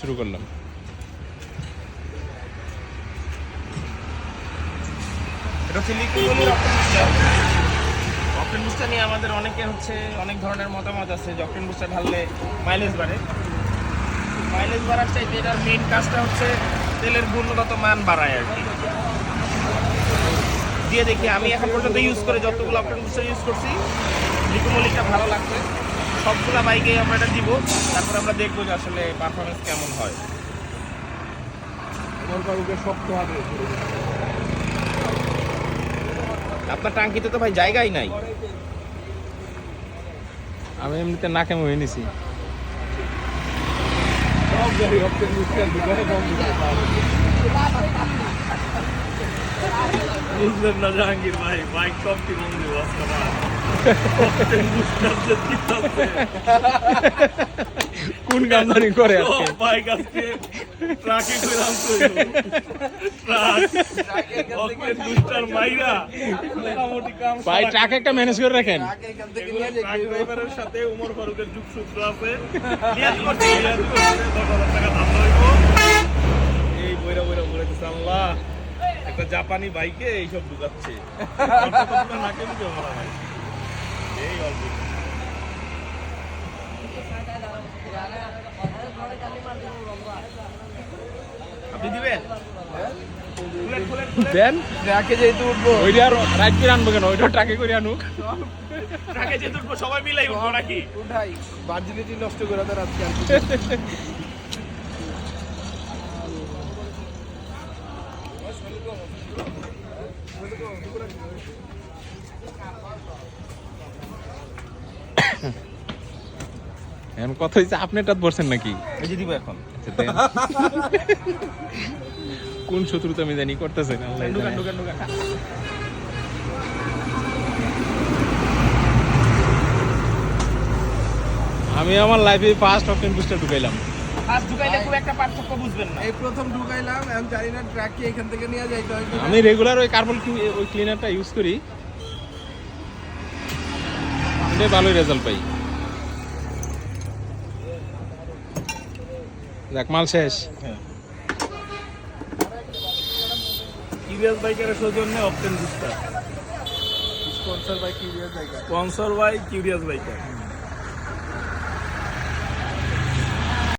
শুরু করলাম। এটা হচ্ছে লিকুইড অপটেন বুস্টার নিয়ে আমাদের অনেকে হচ্ছে অনেক ধরনের মতামত আছে যে অপটেন বুস্টার ঢাললে মাইলেজ বাড়ে। মাইলেজ বাড়ার চাইতে এটার মেইন কাজটা হচ্ছে তেলের গুণগত মান বাড়ায় আর কি। দিয়ে দেখি আমি এখন পর্যন্ত ইউজ করে যতগুলো অপটেন বুস্টার ইউজ করছি লিকুমলিকটা ভালো লাগছে। সবগুলা বাইকে আমরা এটা দিব। তারপর আমরা দেখব যে আসলে পারফরমেন্স কেমন হয়। শক্ত হবে আপনার টাঙ্কিতে তো ভাই জায়গাই নাই। আমি এমনিতে নাকে মুহে নিছি। বুঝলেন না জাহাঙ্গীর ভাই বাইক সব কি বন্ধু আজকে কোন গামদানি করে আজকে বাইক আজকে ট্রাকে ট্রাক দুষ্টার মাইরা। মোটামুটি কাম ভাই ট্রাক একটা ম্যানেজ করে রাখেন। ট্রাক ড্রাইভারের সাথে উমর ফারুকের যুগসূত্র আছে টাকা দাম হইব এই বইরা বইরা বলেছে আল্লাহ একটা জাপানি বাইকে এইসব ঢুকাচ্ছে। অন্তত নাকে মুখে মারা ভাই এই অল্প। আপনি দিবেন? দেন। ট্রাকে যেহেতু উঠবো। ওইটা আর রাইট করে আনব কেন? ওইটা ট্রাকে করে আনুক। ট্রাকে যে দুটো সবাই মিলাই উঠবো নাকি? উঠাই। ভার্জিনিটি নষ্ট করে তার আজকে আর এখন কথা হচ্ছে আপনি এটা বলছেন নাকি? এই যে দিব এখন। আচ্ছা, কোন শত্রুতা আমি জানি। করতেছেন আল্লাহ আমি আমার লাইফে ফার্স্ট অপশন বুস্টার ঢুকাইলাম। ফার্স্ট একটা পার্থক্য বুঝবেন প্রথম ঢুকাইলাম এখন জানি না এখান থেকে নিয়ে যাইতে হয় আমি রেগুলার ওই কার্বন ওই ক্লিনারটা ইউজ করি। এটাই ভালোই রেজাল্ট পাই। দেখ মাল শেষ। কিরিয়াস বাইকের সৌজন্যে অপটেন booster sponsor by curious biker sponsor by curious biker